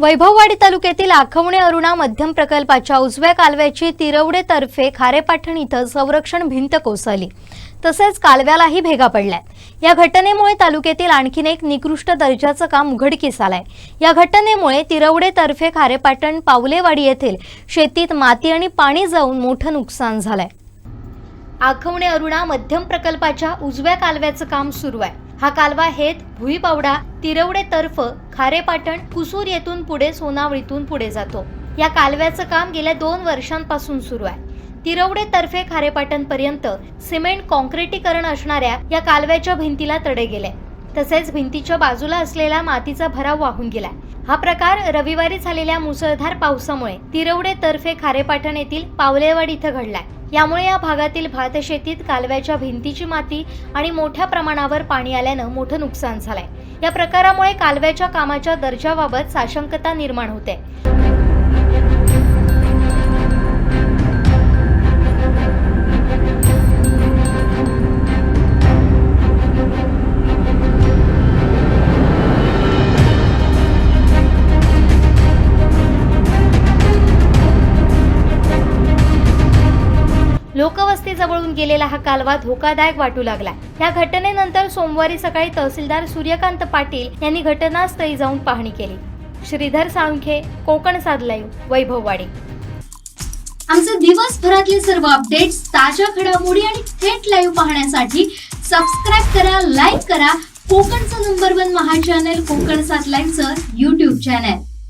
Vaibhavwadi तालुक्यातील आखवणे अरुणा मध्यम प्रकल्पाच्या उजव्या कालव्याची तिरवडे तर्फे खारेपाठण इथं संरक्षण भिंत कोसळली. तसेच कालव्यालाही भेगा पडल्या. या घटनेमुळे तालुक्यातील आणखीन एक निकृष्ट दर्जाचं काम उघडकीस आलंय. या घटनेमुळे तिरवडे तर्फे खारेपाटण पावलेवाडी येथील शेतीत माती आणि पाणी जाऊन मोठं नुकसान झालंय. आखवणे अरुणा मध्यम प्रकल्पाच्या उजव्या कालव्याचं काम सुरू आहे. हा कालवा हेत भुईपावडा तिरवडे तर्फ खारेपाटण कुसूर येथून पुढे सोनावळीतून पुढे जातो. या कालव्याचं काम गेल्या दोन वर्षांपासून सुरू आहे. तिरवडे तर्फे खारेपाटण पर्यंत सिमेंट कॉन्क्रिटीकरण असणाऱ्या या कालव्याच्या भिंतीला तडे गेले. तसेच भिंतीच्या बाजूला असलेला मातीचा भराव वाहून गेला हा प्रकार रविवारी झालेल्या मुसळधार पावसामुळे तिरवडे तर्फे खारेपाटण येथील पावलेवाडी इथं घडलाय. यामुळे या भागातील भातशेतीत कालव्याच्या भिंतीची माती आणि मोठ्या प्रमाणावर पाणी आल्यानं मोठं नुकसान झालंय. या प्रकारामुळे कालव्याच्या कामाच्या दर्जाबाबत साशंकता निर्माण होते. लोकवस्तीजवळून गेलेला हा कालवा धोकादायक वाटू लागला. या घटनेनंतर सोमवारी सकाळी तहसीलदार सूर्यकांत पाटील यांनी घटनास्थळी जाऊन पाहणी केली. श्रीधर सांखे कोकण साधलाय वैभववाडी. आमचे दिवसभरातले सर्व अपडेट्स ताज्या घडामोडी आणि थेट लाईव्ह पाहण्यासाठी सबस्क्राईब करा लाईक करा. कोकणचं नंबर वन महा चॅनल कोकण सात लाईव्हचं युट्यूब चॅनल